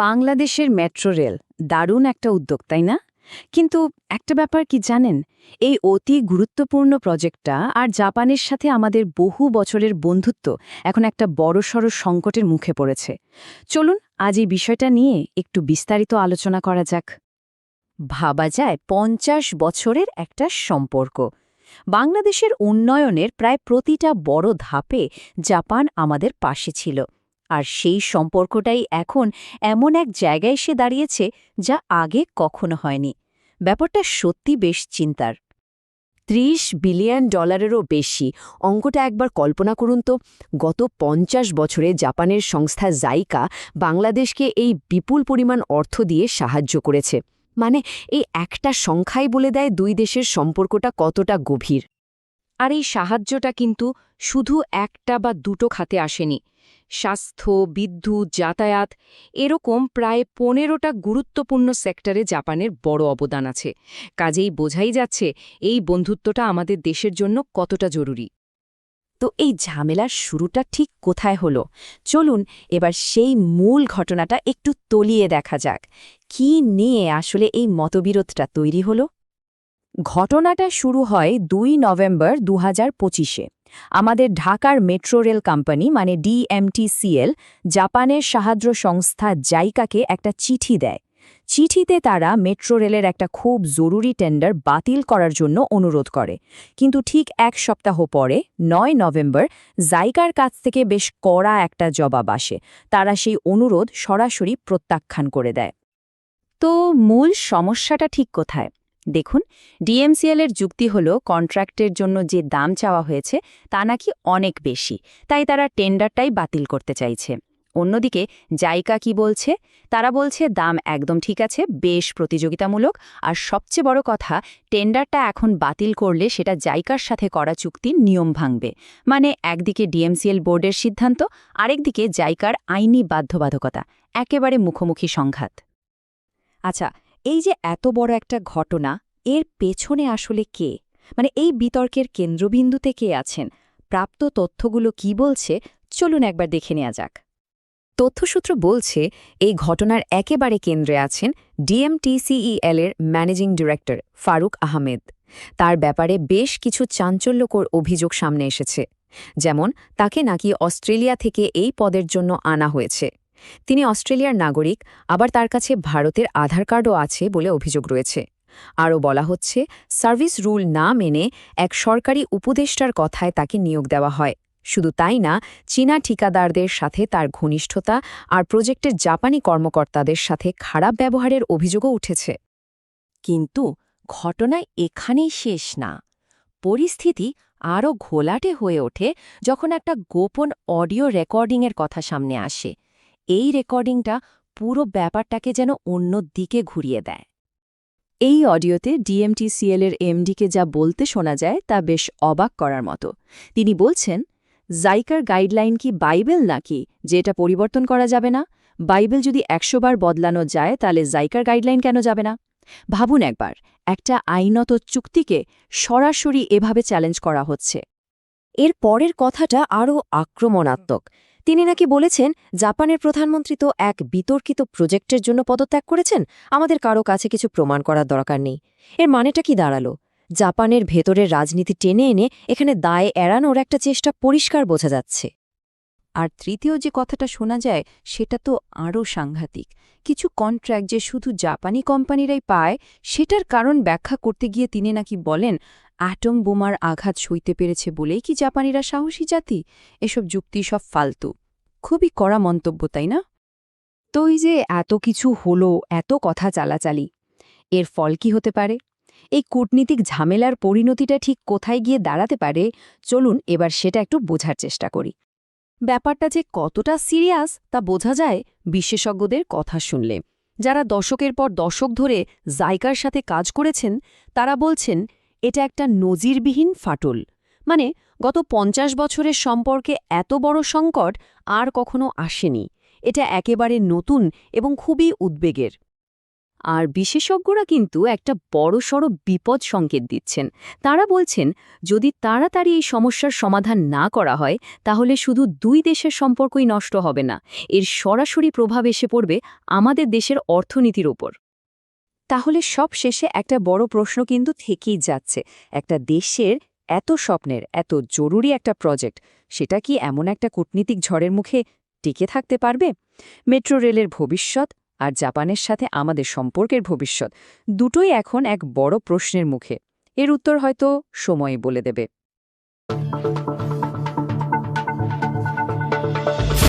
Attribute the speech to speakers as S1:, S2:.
S1: বাংলাদেশের metro rail দারুণ একটা উদ্যোগ, তাই না? কিন্তু একটা ব্যাপার কি জানেন? এই অতি গুরুত্বপূর্ণ প্রজেক্টটা আর জাপানের সাথে আমাদের বহু বছরের বন্ধুত্ব এখন একটা বড়সড় সংকটের মুখে পড়েছে। চলুন আজ এই বিষয়টা নিয়ে একটু বিস্তারিত আলোচনা করা যাক। ভাবা যায় পঞ্চাশ বছরের একটা সম্পর্ক। বাংলাদেশের উন্নয়নের প্রায় প্রতিটা বড় ধাপে জাপান আমাদের পাশে ছিল। আর সেই সম্পর্কটাই এখন এমন এক জায়গায় এসে দাঁড়িয়েছে যা আগে কখনো হয়নি। ব্যাপারটা সত্যি বেশ চিন্তার।
S2: ত্রিশ বিলিয়ন ডলারেরও বেশি। অঙ্কটা একবার কল্পনা করুন তো। গত পঞ্চাশ বছরে জাপানের সংস্থা জাইকা বাংলাদেশকে এই বিপুল পরিমাণ অর্থ দিয়ে সাহায্য করেছে। মানে এই একটা সংখ্যাই বলে দেয় দুই দেশের সম্পর্কটা কতটা গভীর।
S3: আর এই সাহায্যটা কিন্তু শুধু একটা বা দুটো খাতে আসেনি। স্বাস্থ্য বিদ্যুৎ যাতায়াত, এরকম প্রায় পনেরোটা গুরুত্বপূর্ণ সেক্টরে জাপানের বড় অবদান আছে। কাজেই বোঝাই যাচ্ছে এই বন্ধুত্বটা আমাদের দেশের জন্য কতটা জরুরি।
S2: তো এই ঝামেলার শুরুটা ঠিক কোথায় হলো? চলুন এবার সেই মূল ঘটনাটা একটু তলিয়ে দেখা যাক। কি নিয়ে আসলে এই মতবিরোধটা তৈরি হলো? ঘটনাটা শুরু হয় দুই নভেম্বর দু পঁচিশে। আমাদের ঢাকার মেট্রো রেল কোম্পানি মানে ডিএমটিসিএল, জাপানের সাহায্য সংস্থা জাইকাকে একটা চিঠি দেয়। চিঠিতে তারা মেট্রো রেলের একটা খুব জরুরি টেন্ডার বাতিল করার জন্য অনুরোধ করে। কিন্তু ঠিক এক সপ্তাহ পরে, নয় নভেম্বর, জাইকার কাছ থেকে বেশ কড়া একটা জবাব আসে। তারা সেই অনুরোধ সরাসরি প্রত্যাখ্যান করে দেয়। তো মূল সমস্যাটা ঠিক কোথায়? দেখুন ডিএমসিএল এর যুক্তি হল, কন্ট্রাক্টের জন্য যে দাম চাওয়া হয়েছে, তা নাকি অনেক বেশি। তাই তারা টেন্ডারটাই বাতিল করতে চাইছে। অন্যদিকে, জাইকা কি বলছে? তারা বলছে, দাম একদম ঠিক আছে, বেশ প্রতিযোগিতামূলক। আর সবচেয়ে বড় কথা, টেন্ডারটা এখন বাতিল করলে সেটা জাইকার সাথে করা চুক্তির নিয়ম ভাঙবে। মানে একদিকে ডিএমসিএল বোর্ডের সিদ্ধান্ত, আরেকদিকে জাইকার আইনি বাধ্যবাধকতা। একেবারে মুখোমুখি সংঘাত। আচ্ছা এই যে এত বড় একটা ঘটনা, এর পেছনে আসলে কে? মানে এই বিতর্কের কেন্দ্রবিন্দুতে কে আছেন? প্রাপ্ত তথ্যগুলো কি বলছে? চলুন একবার দেখে নেওয়া যাক। তথ্যসূত্র বলছে, এই ঘটনার একেবারে কেন্দ্রে আছেন ডিএমটিসিইএল এর ম্যানেজিং ডিরেক্টর ফারুক আহমেদ। তার ব্যাপারে বেশ কিছু চাঞ্চল্যকর অভিযোগ সামনে এসেছে। যেমন, তাকে নাকি অস্ট্রেলিয়া থেকে এই পদের জন্য আনা হয়েছে। তিনি অস্ট্রেলিয়ার নাগরিক, আবার তার কাছে ভারতের আধার কার্ডও আছে বলে অভিযোগ রয়েছে। আরও বলা হচ্ছে, সার্ভিস রুল না মেনে এক সরকারি উপদেষ্টার কথায় তাকে নিয়োগ দেওয়া হয়। শুধু তাই না, চীনা ঠিকাদারদের সাথে তার ঘনিষ্ঠতা আর প্রজেক্টের জাপানি কর্মকর্তাদের সাথে খারাপ ব্যবহারের অভিযোগও উঠেছে। কিন্তু ঘটনা এখানেই শেষ না। পরিস্থিতি আরও ঘোলাটে হয়ে ওঠে যখন একটা গোপন অডিও রেকর্ডিংয়ের কথা সামনে আসে। এই রেকর্ডিংটা পুরো ব্যাপারটাকে যেন অন্য দিকে ঘুরিয়ে দেয়। এই অডিওতে ডিএমটিসিএল এর এমডিকে যা বলতে শোনা যায় তা বেশ অবাক করার মতো। তিনি বলছেন, জাইকার গাইডলাইন কি বাইবেল নাকি যে এটা পরিবর্তন করা যাবে না? বাইবেল যদি একশোবার বদলানো যায় তাহলে জাইকার গাইডলাইন কেন যাবে না? ভাবুন একবার, একটা আইনত চুক্তিকে সরাসরি এভাবে চ্যালেঞ্জ করা হচ্ছে। এর পরের কথাটা আরও আক্রমণাত্মক। তিনি নাকি বলেছেন, জাপানের প্রধানমন্ত্রী তো এক বিতর্কিত প্রজেক্টের জন্য পদত্যাগ করেছেন, আমাদের কারও কাছে কিছু প্রমাণ করার দরকার নেই। এর মানেটা কি দাঁড়াল? জাপানের ভেতরের রাজনীতি টেনে এনে এখানে দায় এড়ানোর একটা চেষ্টা পরিষ্কার বোঝা যাচ্ছে। আর তৃতীয় যে কথাটা শোনা যায়, সেটা তো আরও সাংঘাতিক। কিছু কন্ট্র্যাক্ট যে শুধু জাপানি কোম্পানিরাই পায়, সেটার কারণ ব্যাখ্যা করতে গিয়ে তিনি নাকি বলেন অ্যাটম বোমার আঘাত সইতে পেরেছে বলেই কি জাপানিরা সাহসী জাতি? এসব যুক্তি সব ফালতু। খুবই কড়া মন্তব্য, তাই না? তো এই যে এত কিছু হলো, এত কথা চালাচালি, এর ফল কি হতে পারে? এই কূটনীতিক ঝামেলার পরিণতিটা ঠিক কোথায় গিয়ে দাঁড়াতে পারে? চলুন এবার সেটা একটু বোঝার চেষ্টা করি। ব্যাপারটা যে কতটা সিরিয়াস, তা বোঝা যায় বিশেষজ্ঞদের কথা শুনলে। যারা দশকের পর দশক ধরে জাইকার সাথে কাজ করেছেন, তারা বলছেন এটা একটা নজিরবিহীন ফাটল। মানে গত পঞ্চাশ বছরের সম্পর্কে এত বড় সংকট আর কখনো আসেনি। এটা একেবারে নতুন এবং খুবই উদ্বেগের।
S1: আর বিশেষজ্ঞরা কিন্তু একটা বড়সড় বিপদ সংকেত দিচ্ছেন। তারা বলছেন, যদি তাড়াতাড়ি এই সমস্যার সমাধান না করা হয়, তাহলে শুধু দুই দেশের সম্পর্কই নষ্ট হবে না। এর সরাসরি প্রভাব এসে পড়বে আমাদের দেশের অর্থনীতির ওপর।
S2: তাহলে সব শেষে একটা বড় প্রশ্ন কিন্তু থেকেই যাচ্ছে। একটা দেশের এত স্বপ্নের, এত জরুরি একটা প্রজেক্ট, সেটা কি এমন একটা কূটনীতিক ঝড়ের মুখে টিকে থাকতে পারবে? মেট্রো রেলের ভবিষ্যৎ আর জাপানের সাথে আমাদের সম্পর্কের ভবিষ্যৎ, দুটোই এখন এক বড় প্রশ্নের মুখে। এর উত্তর হয়তো সময়ই বলে দেবে।